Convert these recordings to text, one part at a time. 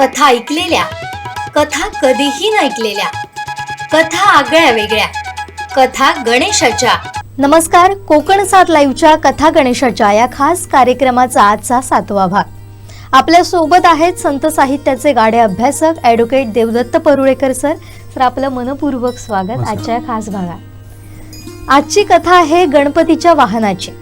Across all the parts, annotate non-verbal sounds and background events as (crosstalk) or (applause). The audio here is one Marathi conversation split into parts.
कथा ऐकलेल्या कथा कधीही न ऐकलेल्या कथा आगळ्या वेगळ्या कथा गणेशाच्या. नमस्कार कोकण सात लाईव्हच्या कथा गणेशाच्या या खास कार्यक्रमाचा आजचा सातवा भाग. आपल्यासोबत आहेत संत साहित्याचे गाडे अभ्यासक ॲडव्होकेट देवदत्त परुळेकर सर. तर आपलं मनपूर्वक स्वागत. आजच्या या खास भागात. आजची कथा आहे गणपतीच्या वाहनाची.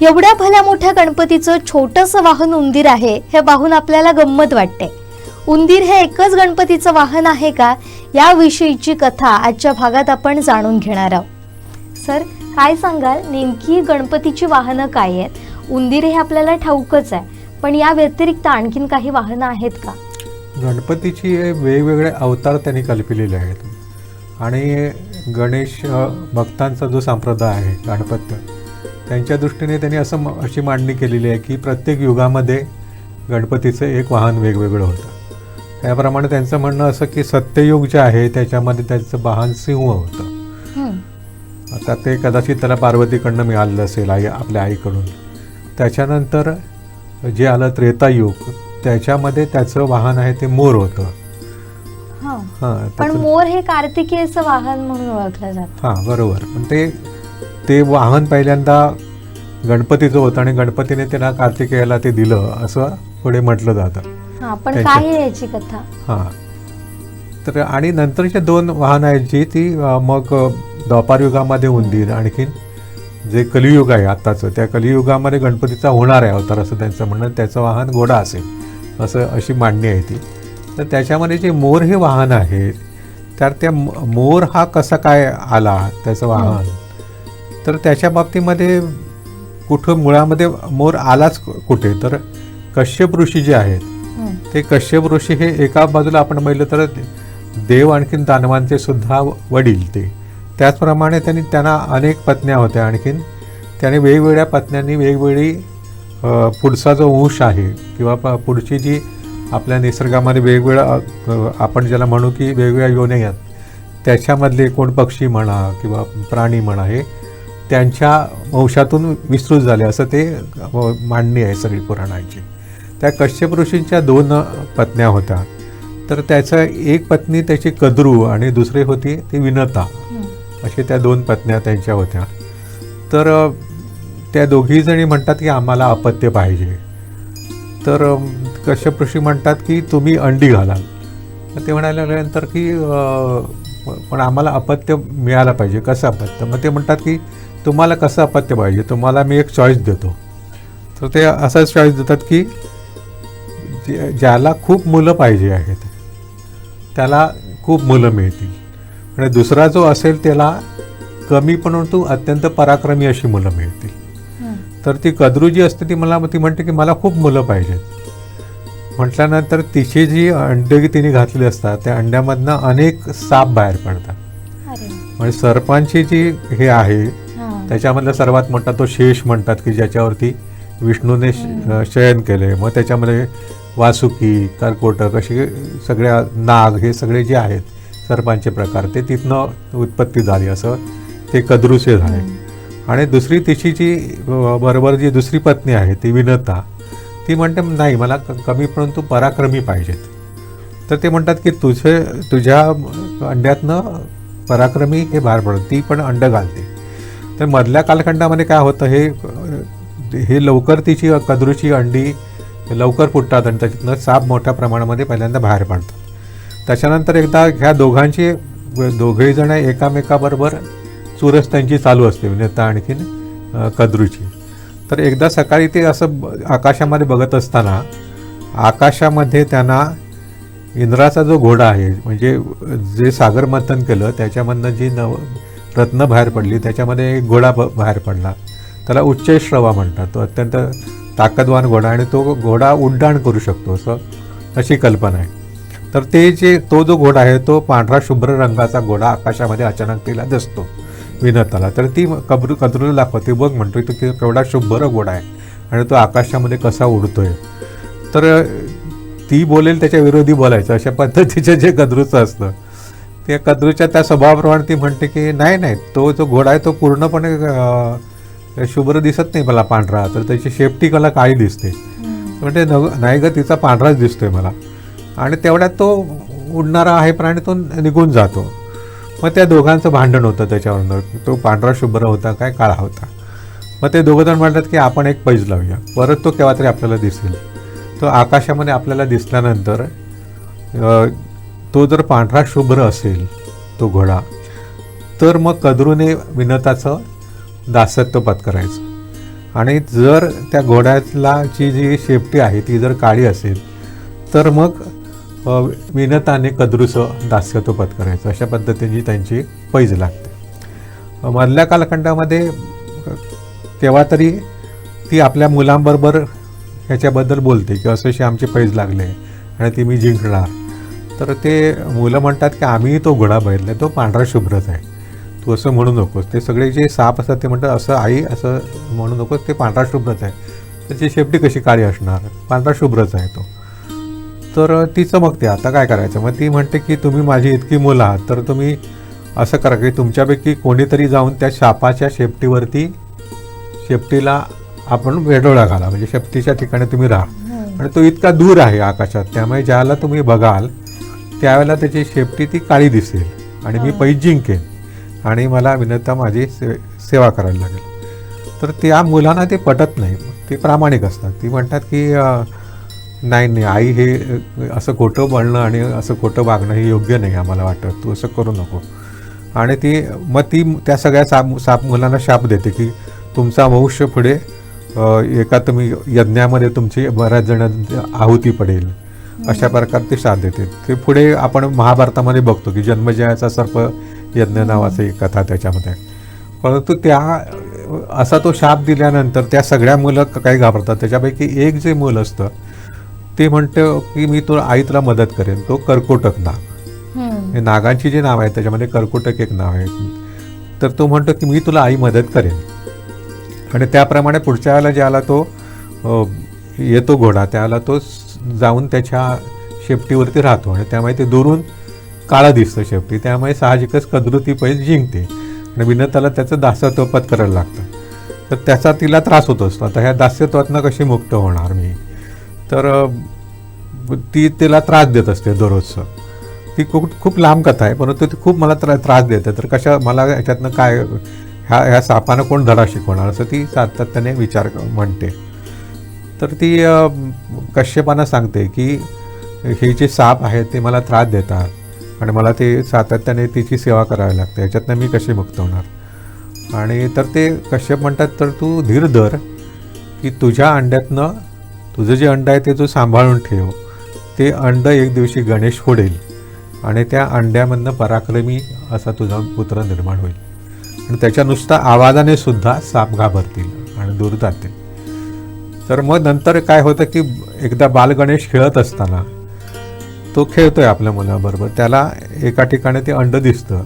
एवढ्या भल्या मोठ्या गणपतीचं छोटंसं वाहन उंदीर आहे हे पाहून आपल्याला गंमत वाटते. उंदीर हे एकच गणपतीचं वाहन आहे का? याविषयीची कथा आजच्या भागात आपण जाणून घेणार आहोत. सर काय सांगाल? नेमकी गणपतीची वाहनं काय आहेत? उंदीर हे आपल्याला ठाऊकच आहे पण या व्यतिरिक्त आणखीन काही वाहनं आहेत का? गणपतीची वेगवेगळे अवतार त्यांनी कल्पिलेले आहेत. आणि गणेश भक्तांचा जो संप्रदाय आहे गणपत त्यांच्या दृष्टीने त्यांनी असं अशी मांडणी केलेली आहे की प्रत्येक युगामध्ये गणपतीचं एक वाहन वेगवेगळं होतं. त्याप्रमाणे त्यांचं म्हणणं असं की सत्ययुग जे आहे त्याच्यामध्ये त्याचं वाहन सिंह होतं. आता ते कदाचित त्याला पार्वतीकडनं मिळालेलं असेल आई आपल्या आईकडून. त्याच्यानंतर जे आलं त्रेतायुग त्याच्यामध्ये त्याचं वाहन आहे ते मोर होतं. पण मोर हे कार्तिकेयचं वाहन म्हणून ओळखलं जातं. हां बरोबर. पण ते ते वाहन पहिल्यांदा गणपतीचं होतं आणि गणपतीने त्याला कार्तिकेयाला ते दिलं असं पुढे म्हटलं जातं. हा पण त्यांच्या- काय आहे याची कथा? हां. तर आणि नंतरचे दोन वाहनं आहेत जी ती अ, मग अ, द्वापार युगामध्ये उंदीर आणखीन जे कलियुग आहे आत्ताचं त्या कलियुगामध्ये गणपतीचा होणार आहे अवतार असं त्यांचं म्हणणं त्याचं वाहन घोडा असेल असं अशी मांडणी आहे ती. तर त्याच्यामध्ये जे मोर हे वाहन आहे तर त्या म- मोर हा कसा काय आला त्याचं वाहन? तर त्याच्या बाबतीमध्ये कुठं मुळामध्ये मोर आलाच कुठे? तर कश्यप ऋषी जे आहेत. ते कश्यप ऋषी हे एका बाजूला आपण म्हणलं तर देव आणखीन दानवांचे सुद्धा वडील ते. त्याचप्रमाणे त्यांनी त्यांना अनेक पत्न्या होत्या आणखीन. त्याने वेगवेगळ्या पत्न्यांनी वेगवेगळी पुढचा जो वंश आहे किंवा पुढची जी आपल्या निसर्गामध्ये वेगवेगळ्या आपण ज्याला म्हणू की वेगवेगळ्या योने आहेत त्याच्यामधले कोण पक्षी म्हणा किंवा प्राणी म्हणा हे त्यांच्या वंशातून विस्तृत झाले असं ते मांडणी आहे सगळी पुराणांची. त्या कश्यप ऋषींच्या दोन पत्न्या होत्या. तर त्याचं एक पत्नी त्याची कद्रू आणि दुसरी होती ती विनता. अशी त्या दोन पत्न्या त्यांच्या होत्या. तर त्या दोघी जणी म्हणतात की आम्हाला अपत्य पाहिजे. तर कश्यप ऋषी म्हणतात की तुम्ही अंडी घालाल. ते म्हणायला लागल्यानंतर की पण आम्हाला अपत्य मिळालं पाहिजे. कसं अपत्य मग ते म्हणतात की तुम्हाला कसं अपत्य पाहिजे? तुम्हाला मी एक चॉईस देतो. तर ते असाच चॉईस देतात की ज्याला खूप मुलं पाहिजे आहेत त्याला खूप मुलं मिळतील. आणि दुसरा जो असेल त्याला कमी परंतु अत्यंत पराक्रमी अशी मुलं मिळतील. तर ती कद्रू जी असते ती मला ती म्हणते की मला खूप मुलं पाहिजेत. म्हटल्यानंतर तिची जी अंडे तिने घातली असतात त्या अंड्यामधनं अनेक साप बाहेर पडतात. म्हणजे सर्पांची जी हे आहे. त्याच्यामधला सर्वात मोठा तो शेष म्हणतात की ज्याच्यावरती विष्णूने शयन केले मग त्याच्यामध्ये वासुकी कर्कोटक अशी सगळ्या नाग हे सगळे जे आहेत सर्पांचे प्रकार ते तिथनं उत्पत्ती झाली असं ते कद्रूचे झाले. आणि दुसरी तिची जी बरोबर जी दुसरी पत्नी आहे ती विनता ती म्हणते नाही मला क- कमी परंतु पराक्रमी पाहिजेत. तर ते म्हणतात की तुझे तुझ्या अंड्यातनं पराक्रमी हे बाहेर पडत ती पण अंड घालते. तर मधल्या कालखंडामध्ये काय होतं हे हे लवकर तिची कद्रूची अंडी लवकर फुटतात आणि त्याच्यातनं साप मोठ्या प्रमाणामध्ये पहिल्यांदा बाहेर पडतात त्याच्यानंतर एकदा ह्या दोघांची दोघेही जण एकामेकाबरोबर चुरस त्यांची चालू असते नेता आणखीन अ, कद्रूची. तर एकदा सकाळी ते असं आकाशामध्ये बघत असताना आकाशामध्ये त्यांना इंद्राचा जो घोडा आहे म्हणजे जे सागर मंथन केलं त्याच्यामधनं जी नव रत्न बाहेर पडली त्याच्यामध्ये एक घोडा ब बाहेर पडला. त्याला उच्चश्रवा म्हणतात. तो अत्यंत ताकदवान घोडा आणि तो घोडा उड्डाण करू शकतो असं अशी कल्पना आहे. तर ते जे तो जो घोडा आहे तो पांढरा शुभ्र रंगाचा घोडा आकाशामध्ये अचानक तिला दिसतो विनताला. तर ती कब्रू कद्रूला दाखवते बघ म्हणतोय तो की केवढा शुभ्र घोडा आहे आणि तो आकाशामध्ये कसा उडतोय. तर ती बोलेल त्याच्या विरोधी बोलायचं अशा पद्धतीचं जे कद्रूचं असतं. त्या कद्रूच्या त्या स्वभावाप्रमाणे ती म्हणते की नाही नाही तो जो घोडा आहे तो पूर्णपणे शुभ्र दिसत नाही मला पांढरा तर त्याची शेपटी कला काळी दिसते. म्हणजे नव- नाही ग तिचा पांढराच दिसतोय मला. आणि तेवढ्यात तो उडणारा आहे प्राणी तो निघून जातो. मग त्या दोघांचं भांडण होतं त्याच्यावरनं. तो पांढरा शुभ्र होता काय काळा होता. मग ते दोघं जण म्हणतात की आपण एक पैज लावूया. परत तो केव्हा तरी आपल्याला दिसेल. तो आकाशामध्ये आपल्याला दिसल्यानंतर तो जर पांढरा शुभ्र असेल तो घोडा तर मग कद्रूने विनताचं दासत्व पत्करायचं आणि जर त्या घोड्याला जी जी शेपटी आहे ती जर काळी असेल तर मग विनताने कद्रूचं दास्यत्व पत्करायचं अशा पद्धतीची त्यांची पैज लागते. मधल्या कालखंडामध्ये तेव्हा तरी ती आपल्या मुलांबरोबर ह्याच्याबद्दल बोलते की असे आमचे पैज लागले आणि ती मी जिंकणार. तर ते मुलं म्हणतात की आम्ही तो घोडा बघितला तो पांढरा शुभ्रच आहे. तू असं म्हणू नकोस. ते सगळे जे साप असतात ते म्हणतात असं आई असं म्हणू नकोस ते पांढरा शुभ्रच आहे. त्याची शेपटी कशी काळी असणार? पांढरा शुभ्रच आहे तो. तर ती चमकते आता काय करायचं? मग ती म्हणते की तुम्ही माझी इतकी मुलं आहात तर तुम्ही असं करा की तुमच्यापैकी कोणीतरी जाऊन त्या सापाच्या शेपटीवरती शेपटीला आपण वेडोळा घाला. म्हणजे शेपटीच्या ठिकाणी तुम्ही राहा. आणि तो इतका दूर आहे आकाशात त्यामुळे ज्याला तुम्ही बघाल त्यावेळेला त्याची शेपटी ती काळी दिसेल. आणि मी पैज जिंकेन आणि मला विनंता माझी से सेवा करायला लागेल. तर त्या मुलांना ते पटत नाही. ते प्रामाणिक असतात. ती म्हणतात की नाही नाही आई हे असं खोटं बोलणं आणि असं खोटं वागणं हे योग्य नाही आम्हाला वाटत. तू असं करू नको. आणि ती मग ती त्या सगळ्या साप साप मुलांना शाप देते की तुमचा भविष्य पुढे एका तुम्ही यज्ञामध्ये तुमची बऱ्याच जण आहुती पडेल. अशा प्रकारे ते साथ देते. ते पुढे आपण महाभारतामध्ये बघतो की जन्मजयाचा सर्प यज्ञ नावाची एक कथा त्याच्यामध्ये. आहे. परंतु त्या असा तो शाप दिल्यानंतर त्या सगळ्या मुलं काही घाबरतात. त्याच्यापैकी एक जे मूल असतं ते म्हणतं की मी तो आई तुला मदत करेन. तो कर्कोटक नाग. हे नागांची जी नाव आहेत त्याच्यामध्ये कर्कुटक एक नाव आहे. तर तो म्हणतो की मी तुला आई मदत करेन. आणि त्याप्रमाणे पुढच्या वेळेला ज्याला तो येतो घोडा त्याला तो जाऊन त्याच्या शेपटीवरती राहतो. आणि त्यामुळे ते दुरून काळं दिसतं शेवटी. त्यामुळे साहजिकच कदरुती पैल जिंकते. आणि विनताला त्याचं दासत्व करायला लागतं. तर त्याचा तिला त्रास होत असतो. आता ह्या दास्यत्वातनं कशी मुक्त होणार मी? तर ती तिला त्रास देत असते दररोजचं. ती खूप खूप लांब कथा आहे परंतु ती खूप मला त्रा त्रास देते. तर कशा मला ह्याच्यातनं काय ह्या ह्या सापानं कोण धडा शिकवणार? असं ती सातत्याने विचार म्हणते. तर ती कश्यपानं सांगते की हे जे साप आहेत ते मला त्रास देतात. आणि मला ते सातत्याने तिची सेवा करावी लागते. याच्यातनं मी कशी मुक्त होणार? आणि तर ते कश्यप म्हणतात तर तू धीर धर की तुझ्या अंड्यातनं तुझं जे अंड आहे ते तू सांभाळून ठेव. ते अंड एक दिवशी गणेश फोडेल आणि त्या अंड्यामधनं पराक्रमी असा तुझा पुत्र निर्माण होईल. आणि त्याच्या नुसता आवाजाने सुद्धा साप घाबरतील आणि दूर जातील. तर मग नंतर काय होतं की एकदा बालगणेश खेळत असताना तो खेळतोय आपल्या मुलाबरोबर. त्याला एका ठिकाणी ते अंड दिसतं.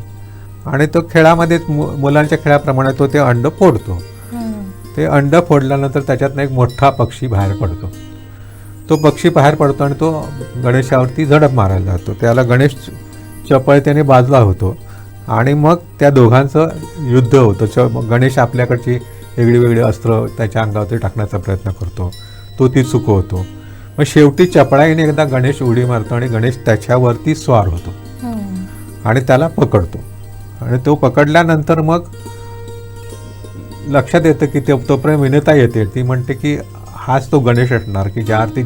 आणि तो खेळामध्ये मु मुलांच्या खेळाप्रमाणे तो ते अंड फोडतो. ते अंड फोडल्यानंतर त्याच्यातनं एक मोठा पक्षी बाहेर पडतो. तो पक्षी बाहेर पडतो आणि तो गणेशावरती झडप मारायला जातो. त्याला गणेश चपळतेने बाजला होतो. आणि मग त्या दोघांचं युद्ध होतं. च गणेश आपल्याकडची वेगळी वेगळी अस्त्र त्याच्या अंगावरती टाकण्याचा प्रयत्न करतो. तो ती चुकवतो. मग शेवटी चपळाईने एकदा गणेश उडी मारतो आणि गणेश त्याच्यावरती स्वार होतो. हम्म. आणि त्याला पकडतो. आणि तो पकडल्यानंतर मग लक्षात येतं की ते तोपर्यंत विनता येते. ती म्हणते की हाच तो गणेश असणार की ज्या अर्थी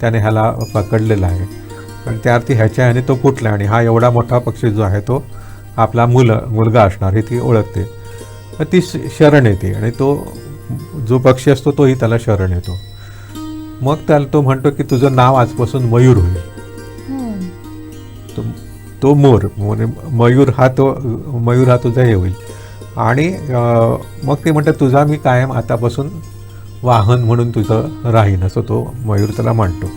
त्याने ह्याला पकडलेला आहे. आणि त्या अर्थी ह्याच्या ह्याने तो फुटला आणि हा एवढा मोठा पक्षी जो आहे तो आपला मुल मुलगा असणार हे ती ओळखते. ती शरण येते आणि तो जो पक्षी असतो तोही त्याला शरण येतो. मग त्याला तो म्हणतो की तुझं नाव आजपासून मयूर होईल. तो तो मोर म्हणजे मयूर हा तो मयूर हा तुझा हे होईल आणि मग ते म्हणतात तुझा मी कायम आतापासून वाहन म्हणून तुझं राहीन असं तो मयूर त्याला म्हणतो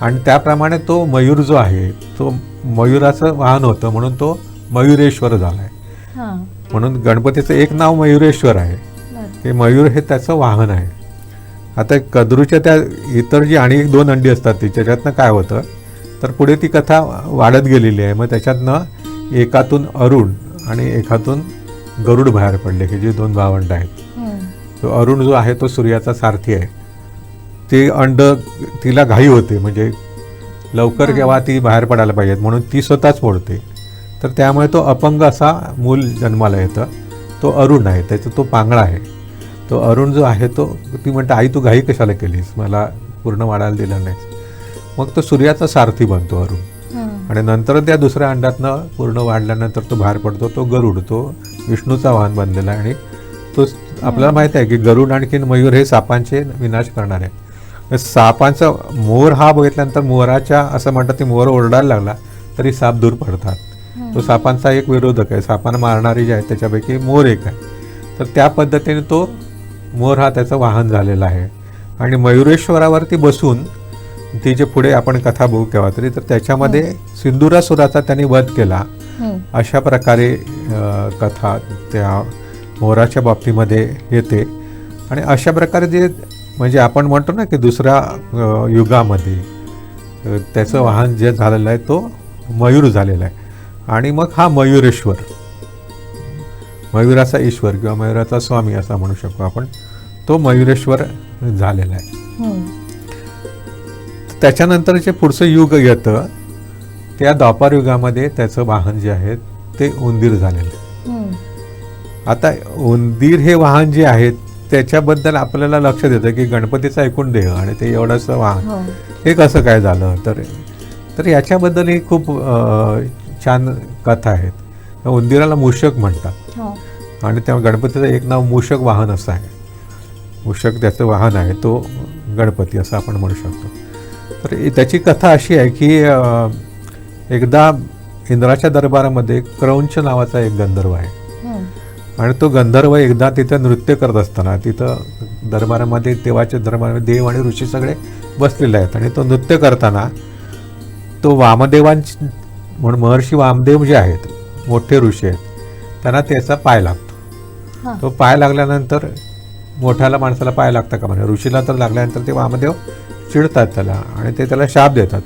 आणि त्याप्रमाणे तो मयूर जो आहे तो मयुराचं वाहन होतं म्हणून तो मयुरेश्वर झाला आहे. म्हणून गणपतीचं एक नाव मयुरेश्वर आहे. हे मयूर हे त्याचं वाहन आहे आता कद्रूच्या त्या इतर जी आणि एक दोन अंडी असतात ती त्याच्यातनं काय होतं? तर पुढे ती कथा वाढत गेलेली आहे. मग त्याच्यातनं एकातून अरुण आणि एकातून गरुड बाहेर पडले की जे दोन भावंड आहेत. तो अरुण जो आहे तो सूर्याचा सारथी आहे. ते अंड तिला घाई होते म्हणजे लवकर केव्हा ती बाहेर पडायला पाहिजेत म्हणून ती स्वतःच मोडते. तर त्यामुळे तो अपंग असा मूल जन्माला येतं. तो अरुण आहे त्याचा तो पांगळा आहे. तो अरुण जो आहे तो ती म्हणते आई तू घाई कशाला केलीस? मला पूर्ण वाढायला दिलं नाहीस. मग तो सूर्याचा सारथी बनतो अरुण. आणि नंतर त्या दुसऱ्या अंड्यातनं पूर्ण वाढल्यानंतर तो बाहेर पडतो तो गरुड तो विष्णूचा वाहन बनलेला आणि तो आपल्याला माहीत आहे की गरुड आणखीन मयूर हे सापांचे विनाश करणार आहे. सापांचा मोर हा बघितल्यानंतर मोराच्या असं म्हणतात की मोर ओरडायला लागला तरी साप दूर पडतात. तो सापांचा एक विरोधक आहे. सापांना मारणारी जे आहे त्याच्यापैकी मोर एक आहे. तर त्या पद्धतीने तो मोर हा त्याचं वाहन झालेला आहे. आणि मयुरेश्वरावरती बसून ती जे पुढे आपण कथा बघू केव्हा तरी तर त्याच्यामध्ये सिंदुरासुराचा त्यांनी वध केला. अशा प्रकारे कथा त्या मोराच्या बाबतीमध्ये येते. आणि अशा प्रकारे जे म्हणजे आपण म्हणतो ना की दुसऱ्या युगामध्ये त्याचं वाहन जे झालेलं आहे तो मयूर झालेला आहे. आणि मग हा मयुरेश्वर. मयुराचा ईश्वर किंवा मयुराचा स्वामी असा म्हणू शकतो आपण तो मयुरेश्वर झालेला आहे. त्याच्यानंतर जे पुढचं युग येतं त्या द्वापार युगामध्ये त्याचं वाहन जे आहे ते उंदीर झालेलं आहे. आता उंदीर हे वाहन जे आहे त्याच्याबद्दल आपल्याला लक्ष देतं की गणपतीचा एकूण देह आणि ते एवढंसं वाहन हो. हे कसं काय झालं तर तर याच्याबद्दलही खूप अं, छान कथा आहेत त्या उंदिराला मूषक म्हणतात. हो. आणि त्या गणपतीचं एक नाव मूषक वाहन असं आहे. मूषक त्याचं वाहन आहे तो गणपती असं आपण म्हणू शकतो. तर त्याची कथा अशी आहे की एकदा इंद्राच्या दरबारामध्ये क्रौंच नावाचा एक गंधर्व आहे. हम्म. आणि तो गंधर्व एकदा तिथं नृत्य करत असताना तिथं दरबारामध्ये देवाच्या दरबारामध्ये देव आणि ऋषी सगळे बसलेले आहेत. आणि तो नृत्य करताना तो वामदेवांच म्हणून महर्षी वामदेव जे आहेत मोठे ऋषी आहेत. त्यांना त्याचा पाय लागतो. तो पाय लागल्यानंतर मोठ्याला माणसाला पाय लागतं का म्हणजे ऋषीला तर लागल्यानंतर ते वामदेव चिडतात त्याला आणि ते त्याला शाप देतात.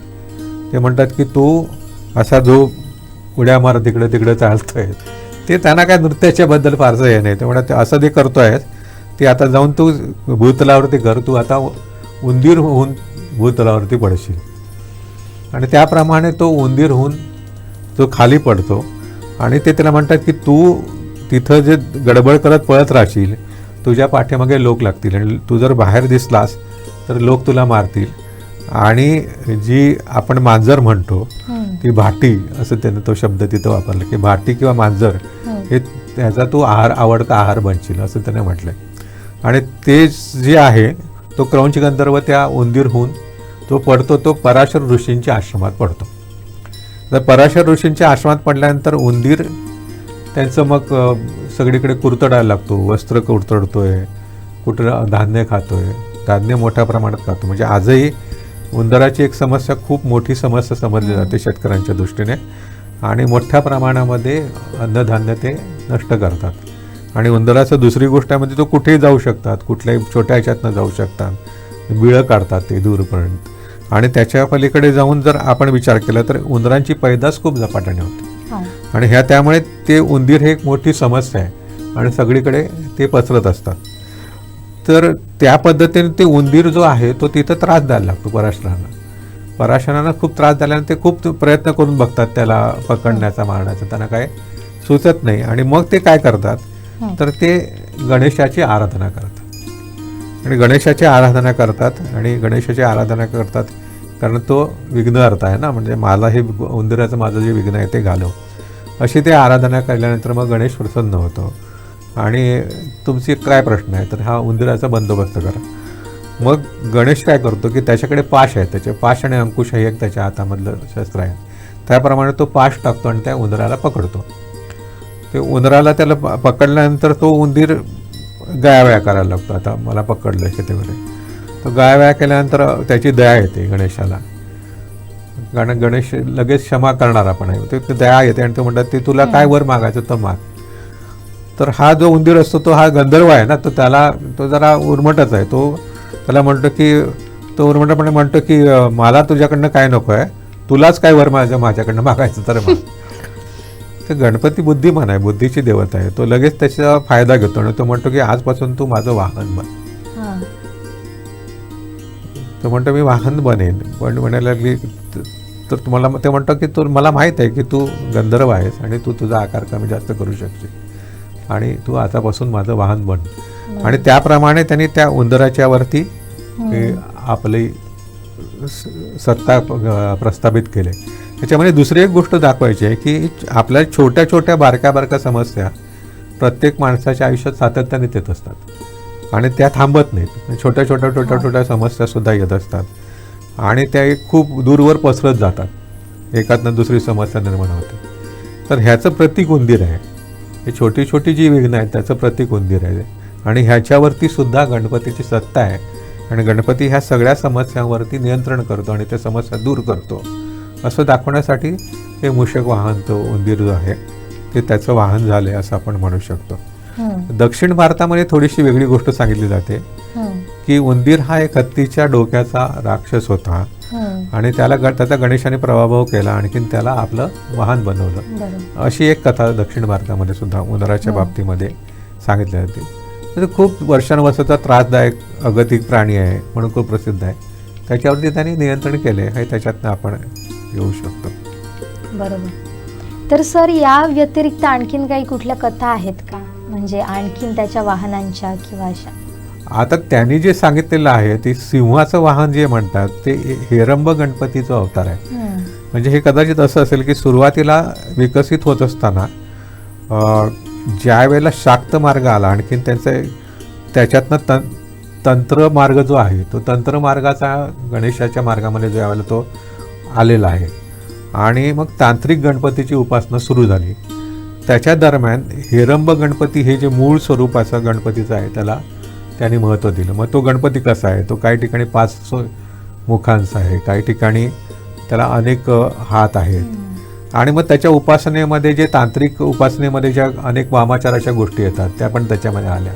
ते म्हणतात की तू असा जो उड्या मार तिकडे तिकडे चालतोय ते त्यांना काय नृत्याच्या बद्दल फारसं हे नाही. ते "ते असं ते करतोय ते आता जाऊन तू भूतलावरती कर तू आता उंदीर होऊन भूतलावरती पडशील. आणि त्याप्रमाणे तो उंदीर होऊन तो खाली पडतो आणि ते त्याला म्हणतात की तू तिथं जे गडबड करत पळत राहशील तुझ्या पाठीमागे लोक लागतील आणि तू जर बाहेर दिसलास तर लोक तुला मारतील आणि जी आपण मांजर म्हणतो. ती भाटी असं त्यानं तो शब्द तिथं वापरला की भाटी किंवा मांजर हम्म. हे त्याचा तू आहार आवडता आहार बनशील असं त्याने म्हटलंय आणि ते जे आहे तो क्रौंच गंधर्व त्या उंदीर होऊन तो पडतो तो पराशर ऋषींच्या आश्रमात पडतो तर पराशर ऋषींच्या आश्रमात पडल्यानंतर उंदीर त्यांचं मग सगळीकडे कुरतडायला लागतो. वस्त्र कुरतडतोय कुठं धान्य खातोय. धान्य मोठ्या प्रमाणात खातो. म्हणजे आजही उंदराची एक समस्या खूप मोठी समस्या समजली जाते शेतकऱ्यांच्या दृष्टीने. आणि मोठ्या प्रमाणामध्ये अन्नधान्य ते नष्ट करतात. आणि उंदराचं दुसरी गोष्ट आहे म्हणजे तो कुठेही जाऊ शकतात. कुठल्याही छोट्या ह्याच्यातनं जाऊ शकतात. बिळं काढतात ते दूरपर्यंत. आणि त्याच्या पलीकडे जाऊन जर आपण विचार केला तर उंदरांची पैदास खूप झपाट्याने होते. हो. आणि ह्या त्यामुळे ते उंदीर हे एक मोठी समस्या आहे आणि सगळीकडे ते पसरत असतात. तर त्या पद्धतीने ते उंदीर जो आहे तो तिथं त्रास द्यायला लागतो पराशरांना. पराशरांना खूप त्रास द्यायला ते खूप प्रयत्न करून बघतात त्याला पकडण्याचा मारण्याचा. त्यांना काय सुचत नाही आणि मग ते काय करतात? हं. तर ते गणेशाची आराधना करतात. आणि गणेशाची आराधना करतात आणि गणेशाची आराधना करतात कारण तो विघ्न अर्थ आहे ना म्हणजे मला हे उंदराचं माझं जे विघ्न आहे ते घालव. अशी ते आराधना केल्यानंतर मग गणेश प्रसन्न होतो. आणि तुमची काय प्रश्न आहे? तर हा उंदराचा बंदोबस्त करा. मग गणेश काय करतो की त्याच्याकडे पाश आहे त्याचे पाश आणि अंकुश हे एक त्याच्या हातामधलं शस्त्र आहे. त्याप्रमाणे तो पाश टाकतो आणि त्या उंदराला पकडतो. ते उंदराला त्याला प- पकडल्यानंतर तो उंदीर गायावया करायला लागतो. आता मला पकडलं शेतीमध्ये. वगैरे तो गायावया केल्यानंतर त्याची दया येते गणेशाला. कारण गणेश लगेच क्षमा करणार आपण. आहे ते दया येते आणि तो म्हणतात ते तुला काय वर मागायचं तर माग. तर हा जो उंदीर असतो तो हा गंधर्व आहे ना तो त्याला तो जरा उर्मटच आहे. तो त्याला म्हणतो की तो उर्मटपणे म्हणतो की मला तुझ्याकडनं काय नको आहे? तुलाच काय वर माझ्या माझ्याकडनं मागायचं तर माग. (laughs) तर गणपती बुद्धिमान आहे बुद्धीची देवता आहे. तो लगेच त्याचा फायदा घेतो आणि तो म्हणतो की आजपासून तू माझं वाहन बन. तर म्हणतो मी वाहन बनेन. पण म्हणायला लागली "त- तर तुम्हाला ते म्हणतो की तू मला माहीत आहे की तू गंधर्व आहेस आणि तू तुझा आकार कमी जास्त करू शकशील. आणि तू आतापासून माझं वाहन बन. आणि त्याप्रमाणे त्यांनी त्या उंदराच्या वरती आपली सत्ता प्रस्थापित केले. त्याच्यामध्ये दुसरी एक गोष्ट दाखवायची आहे की आपल्या छोट्या छोट्या बारक्या बारक्या समस्या प्रत्येक माणसाच्या आयुष्यात सातत्याने येत असतात. आणि त्या थांबत नाहीत. छोट्या छोट्या छोट्या छोट्या समस्या सुद्धा येत असतात. आणि त्या एक खूप दूरवर पसरत जातात. एकातनं दुसरी समस्या निर्माण होते. तर ह्याचं प्रतीक उंदीर आहे. ही छोटी छोटी जी विघ्न आहेत त्याचं प्रतीक उंदीर आहे. आणि ह्याच्यावरती सुद्धा गणपतीची सत्ता आहे. आणि गणपती ह्या सगळ्या समस्यांवरती नियंत्रण करतो आणि त्या समस्या दूर करतो. असं दाखवण्यासाठी हे मूषक वाहन तो उंदीर जो आहे ते त्याचं वाहन झाले असं आपण म्हणू शकतो. दक्षिण भारतामध्ये थोडीशी वेगळी गोष्ट सांगितली जाते. की उंदीर हा एक हत्तीच्या डोक्याचा राक्षस होता. आणि त्याला त्याचा गणेशाने प्रभाव केला आणखीन त्याला आपलं वाहन बनवलं. अशी एक कथा दक्षिण भारतामध्ये सुद्धा उंदराच्या. बाबतीमध्ये सांगितली जाते. तर खूप वर्षानुवर्षाचा त्रासदायक अगतिक प्राणी आहे म्हणून खूप प्रसिद्ध आहे. त्याच्यावरती त्यांनी नियंत्रण केले हे त्याच्यातनं आपण येऊ शकतो. बरोबर. तर सर या व्यतिरिक्त आणखीन काही कुठल्या कथा आहेत का? म्हणजे आणखीन त्याच्या वाहनांच्या किंवा अशा? आता त्यांनी जे सांगितलेलं आहे ते सिंहाचं वाहन जे म्हणतात ते हेरंब गणपतीचं अवतार आहे. म्हणजे हे कदाचित असं असेल की सुरुवातीला विकसित होत असताना ज्या वेळेला शाक्त मार्ग आला आणखीन त्यांचे त्याच्यातनं तं तंत्र मार्ग जो आहे तो तंत्र मार्गाचा गणेशाच्या मार्गामध्ये ज्या वेळेला तो आलेला आहे. आणि मग तांत्रिक गणपतीची उपासना सुरू झाली. त्याच्या दरम्यान हेरंब गणपती हे जे मूळ स्वरूपाचं गणपतीचं आहे त्याला त्यांनी महत्त्व दिलं. मग तो गणपती कसा आहे? तो काही ठिकाणी पाच मुखांचा आहे काही ठिकाणी त्याला अनेक हात आहेत. आणि मग त्याच्या उपासनेमध्ये जे तांत्रिक उपासनेमध्ये ज्या अनेक वामाचाराच्या गोष्टी येतात त्या पण त्याच्यामध्ये आल्या.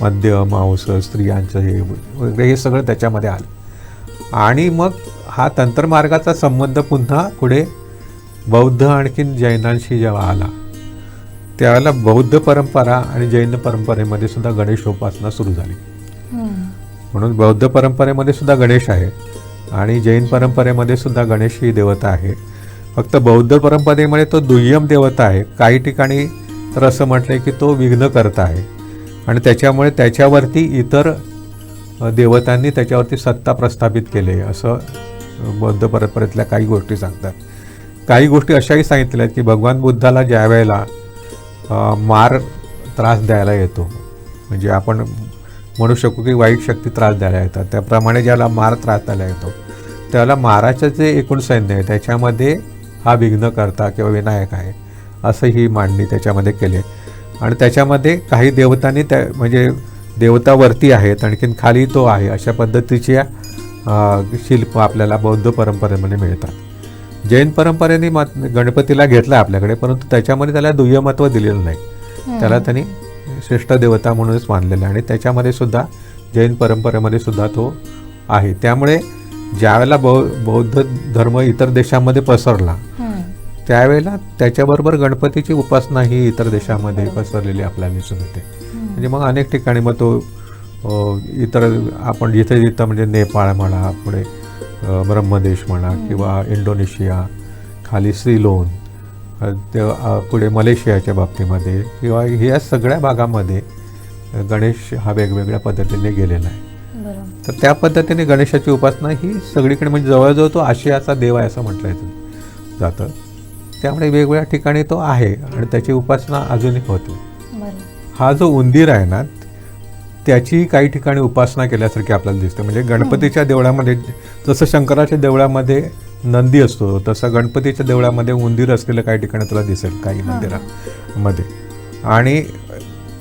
मद्य मांस स्त्रियांचं हे वगैरे हे सगळं त्याच्यामध्ये आलं. आणि मग हा तंत्रमार्गाचा संबंध पुन्हा पुढे बौद्ध आणखीन जैनांशी जेव्हा आला त्यावेळेला बौद्ध परंपरा आणि जैन परंपरेमध्ये सुद्धा गणेश उपासना सुरू झाली. म्हणून बौद्ध परंपरेमध्ये सुद्धा गणेश आहे आणि जैन परंपरेमध्ये सुद्धा गणेश ही देवता आहे. फक्त बौद्ध परंपरेमध्ये तो दुय्यम देवता आहे. काही ठिकाणी तर असं म्हटलंय की तो विघ्नकर्ता आहे. आणि त्याच्यामुळे त्याच्यावरती इतर देवतांनी त्याच्यावरती सत्ता प्रस्थापित केली आहे. असं बौद्ध परंपरेतल्या काही गोष्टी सांगतात. काही गोष्टी अशाही सांगितल्या आहेत की भगवान बुद्धाला ज्या वेळेला मार त्रास द्यायला येतो. म्हणजे आपण म्हणू शकू की वाईट शक्ती त्रास द्यायला येतात. त्याप्रमाणे ज्याला मार त्रास द्यायला येतो त्याला माराचं जे एकूण सैन्य आहे त्याच्यामध्ये हा विघ्नकर्ता किंवा विनायक आहे असं ही मांडणी त्याच्यामध्ये केली आहे. आणि त्याच्यामध्ये काही देवतांनी त्या म्हणजे देवतावरती आहेत आणखीन खाली तो आहे अशा पद्धतीच्या शिल्प आपल्याला बौद्ध परंपरेमध्ये मिळतात. जैन परंपरेने मात गणपतीला घेतला आपल्याकडे परंतु त्याच्यामध्ये त्याला दुय्यमत्व दिलेलं नाही. त्याला त्यांनी श्रेष्ठ देवता म्हणूनच मानलेलं आहे. आणि त्याच्यामध्ये सुद्धा जैन परंपरेमध्ये सुद्धा तो आहे. त्यामुळे ज्यावेळेला बौ बौद्ध धर्म इतर देशामध्ये पसरला त्यावेळेला त्याच्याबरोबर गणपतीची उपासना ही इतर देशामध्ये पसरलेली आपल्याला दिसून येते. म्हणजे मग अनेक ठिकाणी मग तो इतर आपण जिथे जिथं म्हणजे नेपाळ म्हणा पुढे ब्रह्मदेश म्हणा किंवा इंडोनेशिया खाली श्रीलोन अ, ते अ, पुढे मलेशियाच्या बाबतीमध्ये किंवा ह्या सगळ्या भागामध्ये गणेश हा वेगवेगळ्या पद्धतीने गेलेला आहे. तर त्या पद्धतीने गणेशाची उपासना ही सगळीकडे म्हणजे जवळजवळ तो आशियाचा देव आहे असं म्हटलं जातं. जातं. त्यामुळे वेगवेगळ्या ठिकाणी तो आहे आणि त्याची उपासना अजूनही होते. हा जो उंदीर आहे ना त्याची काही ठिकाणी उपासना केल्यासारखी आपल्याला दिसते. म्हणजे गणपतीच्या देवळामध्ये जसं शंकराच्या देवळामध्ये नंदी असतो तसं गणपतीच्या देवळामध्ये उंदीर असलेलं काही ठिकाणी तुला दिसेल काही मंदिरामध्ये. आणि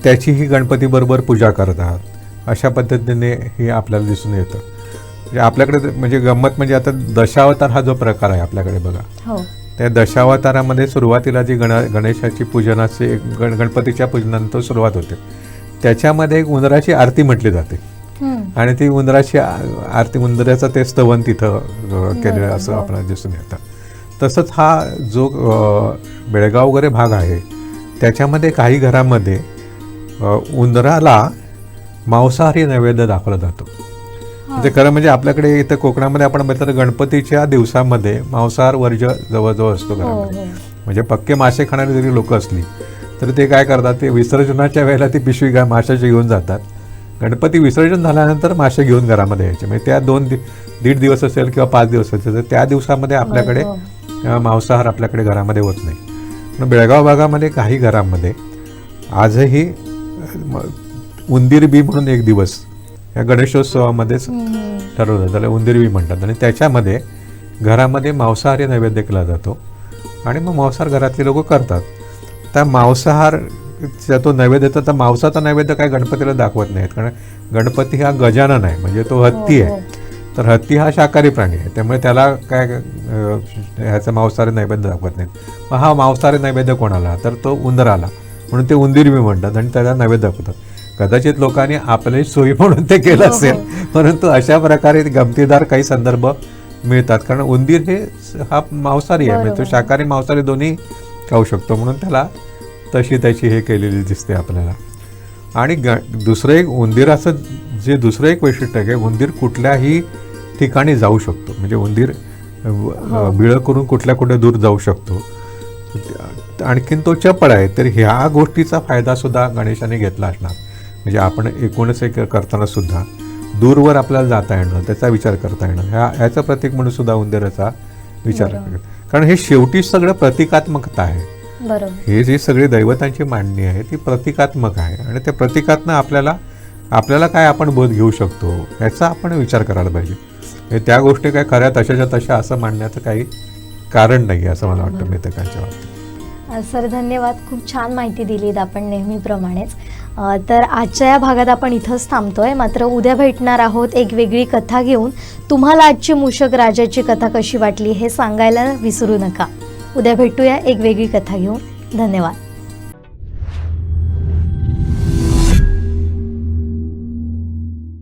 त्याची ही गणपतीबरोबर पूजा करतात अशा पद्धतीने हे आपल्याला दिसून येतं. म्हणजे आपल्याकडे म्हणजे गंमत म्हणजे आता दशावतार हा जो प्रकार आहे आपल्याकडे बघा. हो. त्या दशावतारामध्ये सुरुवातीला जी गण गणेशाची पूजनाची गण गणपतीच्या पूजनानंतर सुरुवात होते. त्याच्यामध्ये एक उंदराची आरती म्हटली जाते. आणि ती उंदराची आरती उंदराचं ते स्तवन तिथं केलेलं असं. आपल्याला दिसून येतं. तसंच हा जो बेळगाव वगैरे भाग आहे त्याच्यामध्ये काही घरामध्ये उंदराला मांसाहारी नैवेद्य दाखवला जातो. ते खरं म्हणजे आपल्याकडे इथं कोकणामध्ये आपण बघितलं तर गणपतीच्या दिवसामध्ये मांसाहार वर्ज जवळजवळ असतो हो घरामध्ये. हो. म्हणजे पक्के मासे खाणारी जरी लोक असली तर ते काय करतात ते विसर्जनाच्या वेळेला ती पिशवी गा माशाची घेऊन जातात. गणपती विसर्जन झाल्यानंतर मासे घेऊन घरामध्ये यायचे. म्हणजे त्या दोन दि दीड दिवस असेल किंवा पाच दिवस असेल तर त्या दिवसामध्ये आपल्याकडे मांसाहार आपल्याकडे घरामध्ये होत नाही. पण बेळगाव भागामध्ये काही घरांमध्ये आजही उंदीर बी म्हणून एक दिवस या गणेशोत्सवामध्येच. ठरवलं त्याला उंदीर बी म्हणतात. आणि त्याच्यामध्ये घरामध्ये मांसाहारी नैवेद्य केला जातो. आणि मग मांसाहार घरातली लोक करतात. त्या मांसाहारचा तो नैवेद्य तर मांसाचा नैवेद्य काय गणपतीला दाखवत नाहीत. कारण गणपती हा गजानन आहे म्हणजे तो हत्ती हो, आहे. तर हत्ती हा शाकाहारी प्राणी आहे त्यामुळे त्याला काय ह्याचं मांसाहारी नैवेद्य दाखवत नाहीत. मग हा मांसाहारी नैवेद्य कोणाला? तर तो उंदराला. म्हणून ते उंदीर बी म्हणतात आणि त्याला नैवेद्य दाखवतात. कदाचित लोकांनी आपली सोयी म्हणून ते केलं हो, हो. असेल परंतु अशा प्रकारे गमतीदार काही संदर्भ मिळतात. कारण उंदीर हे हा मांसाहारी आहे म्हणजे तो. शाकाहारी मांसाहारी दोन्ही खाऊ शकतो म्हणून त्याला तशी त्याची हे केलेली दिसते आपल्याला. आणि ग दुसरं एक उंदीराचं जे दुसरं एक वैशिष्ट्य आहे की उंदीर कुठल्याही ठिकाणी जाऊ शकतो. म्हणजे उंदीर हो. बिळं करून कुठल्या कुठे दूर जाऊ शकतो. आणखीन तो चपळ आहे तर ह्या गोष्टीचा फायदा सुद्धा गणेशाने घेतला असणार. म्हणजे आपण एकूणच एक करताना सुद्धा दूरवर आपल्याला जाता येणं त्याचा विचार करता येणं ह्या ह्याचं प्रतीक म्हणून सुद्धा उंदीराचा विचार कारण हे शेवटी सगळं प्रतिकात्मकता आहे. हे जे सगळे दैवतांची मांडणी आहे ती प्रतिकात्मक आहे. आणि त्या प्रतिकातनं आपल्याला आपल्याला काय आपण बोध घेऊ शकतो याचा आपण विचार करायला पाहिजे. हे त्या गोष्टी काय खऱ्या तशाच्या तशा असं मांडण्याचं काही कारण नाही असं मला वाटतं मितकांच्या बाबतीत. अ, सर धन्यवाद. खूप छान माहिती दिलीत आपण नेहमीप्रमाणेच. तर आजच्या या भागात आपण इथंच थांबतोय. मात्र उद्या भेटणार आहोत एक वेगळी कथा घेऊन. तुम्हाला आजची मूषक राजाची कथा कशी वाटली हे सांगायला विसरू नका. उद्या भेटूया एक वेगळी कथा घेऊन. धन्यवाद.